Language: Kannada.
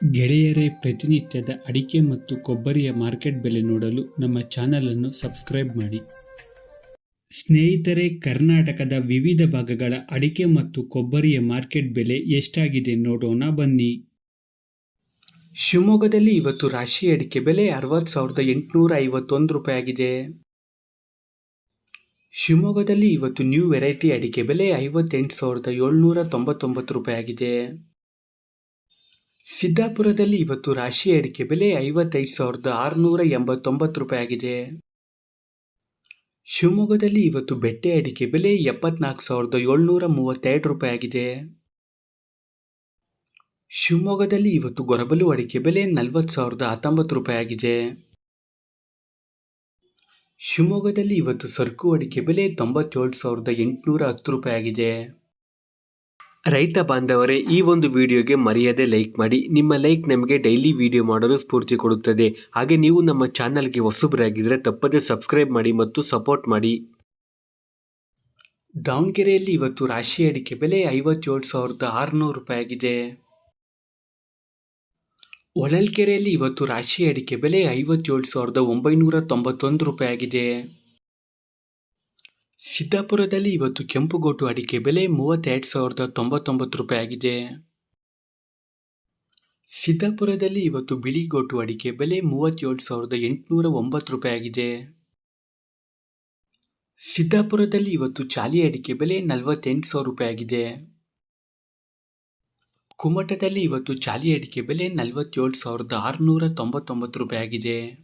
ಗೆಳೆಯರೇ, ಪ್ರತಿನಿತ್ಯದ ಅಡಿಕೆ ಮತ್ತು ಕೊಬ್ಬರಿಯ ಮಾರ್ಕೆಟ್ ಬೆಲೆ ನೋಡಲು ನಮ್ಮ ಚಾನಲನ್ನು ಸಬ್ಸ್ಕ್ರೈಬ್ ಮಾಡಿ. ಸ್ನೇಹಿತರೆ, ಕರ್ನಾಟಕದ ವಿವಿಧ ಭಾಗಗಳ ಅಡಿಕೆ ಮತ್ತು ಕೊಬ್ಬರಿಯ ಮಾರ್ಕೆಟ್ ಬೆಲೆ ಎಷ್ಟಾಗಿದೆ ನೋಡೋಣ ಬನ್ನಿ. ಶಿವಮೊಗ್ಗದಲ್ಲಿ ಇವತ್ತು ರಾಶಿ ಅಡಿಕೆ ಬೆಲೆ ಅರವತ್ತು ಸಾವಿರದ ಎಂಟುನೂರ ಐವತ್ತೊಂದು ರೂಪಾಯಿ ಆಗಿದೆ ಶಿವಮೊಗ್ಗದಲ್ಲಿ ಇವತ್ತು ನ್ಯೂ ವೆರೈಟಿ ಅಡಿಕೆ ಬೆಲೆ ಐವತ್ತೆಂಟು ಸಾವಿರದ ಏಳ್ನೂರ ತೊಂಬತ್ತೊಂಬತ್ತು ರೂಪಾಯಿ ಆಗಿದೆ ಸಿದ್ದಾಪುರದಲ್ಲಿ ಇವತ್ತು ರಾಶಿ ಅಡಿಕೆ ಬೆಲೆ ಐವತ್ತೈದು ಸಾವಿರದ ಆರುನೂರ ಎಂಬತ್ತೊಂಬತ್ತು ರೂಪಾಯಿ ಆಗಿದೆ. ಶಿವಮೊಗ್ಗದಲ್ಲಿ ಇವತ್ತು ಬೆಟ್ಟೆ ಅಡಿಕೆ ಬೆಲೆ ಎಪ್ಪತ್ನಾಲ್ಕು ಸಾವಿರದ ಏಳ್ನೂರ ಮೂವತ್ತೆರಡು ರೂಪಾಯಿ ಆಗಿದೆ. ಶಿವಮೊಗ್ಗದಲ್ಲಿ ಇವತ್ತು ಗೊರಬಲು ಅಡಿಕೆ ಬೆಲೆ ನಲವತ್ತು ಸಾವಿರದ ಹತ್ತೊಂಬತ್ತು ರೂಪಾಯಿ ಆಗಿದೆ. ಶಿವಮೊಗ್ಗದಲ್ಲಿ ಇವತ್ತು ಸರ್ಕು ಅಡಿಕೆ ಬೆಲೆ ತೊಂಬತ್ತೇಳು ಸಾವಿರದ ಎಂಟುನೂರ ಹತ್ತು ರೂಪಾಯಿ ಆಗಿದೆ. ರೈತ ಬಾಂಧವರೇ, ಈ ಒಂದು ವಿಡಿಯೋಗೆ ಮರೆಯದೆ ಲೈಕ್ ಮಾಡಿ. ನಿಮ್ಮ ಲೈಕ್ ನಮಗೆ ಡೈಲಿ ವಿಡಿಯೋ ಮಾಡಲು ಸ್ಫೂರ್ತಿ ಕೊಡುತ್ತದೆ. ಹಾಗೆ ನೀವು ನಮ್ಮ ಚಾನಲ್ಗೆ ಹೊಸಬರಾಗಿದ್ದರೆ ತಪ್ಪದೆ ಸಬ್ಸ್ಕ್ರೈಬ್ ಮಾಡಿ ಮತ್ತು ಸಪೋರ್ಟ್ ಮಾಡಿ. ದಾವಣಗೆರೆಯಲ್ಲಿ ಇವತ್ತು ರಾಶಿ ಅಡಿಕೆ ಬೆಲೆ ಐವತ್ತೇಳು ಸಾವಿರದ ಆರುನೂರು ರೂಪಾಯಿ ಆಗಿದೆ. ಹೊಳಲ್ಕೆರೆಯಲ್ಲಿ ಇವತ್ತು ರಾಶಿ ಅಡಿಕೆ ಬೆಲೆ ಐವತ್ತೇಳು ಸಾವಿರದ ಒಂಬೈನೂರ ತೊಂಬತ್ತೊಂದು ರೂಪಾಯಿ ಆಗಿದೆ. ಸಿದ್ದಾಪುರದಲ್ಲಿ ಇವತ್ತು ಕೆಂಪುಗೋಟು ಅಡಿಕೆ ಬೆಲೆ ಮೂವತ್ತೆರಡು ಸಾವಿರದ ತೊಂಬತ್ತೊಂಬತ್ತು ರೂಪಾಯಿ ಆಗಿದೆ. ಸಿದ್ದಾಪುರದಲ್ಲಿ ಇವತ್ತು ಬಿಳಿಗೋಟು ಅಡಿಕೆ ಬೆಲೆ ಮೂವತ್ತೇಳು ಸಾವಿರದ ಎಂಟುನೂರ ಒಂಬತ್ತು ರೂಪಾಯಿ ಆಗಿದೆ. ಸಿದ್ದಾಪುರದಲ್ಲಿ ಇವತ್ತು ಚಾಲಿ ಅಡಿಕೆ ಬೆಲೆ ನಲವತ್ತೆಂಟು ಸಾವಿರ ರೂಪಾಯಿ ಆಗಿದೆ. ಕುಮಟದಲ್ಲಿ ಇವತ್ತು ಚಾಲಿ ಅಡಿಕೆ ಬೆಲೆ ನಲವತ್ತೇಳು ಸಾವಿರದ ಆರುನೂರ ತೊಂಬತ್ತೊಂಬತ್ತು ರೂಪಾಯಿ ಆಗಿದೆ.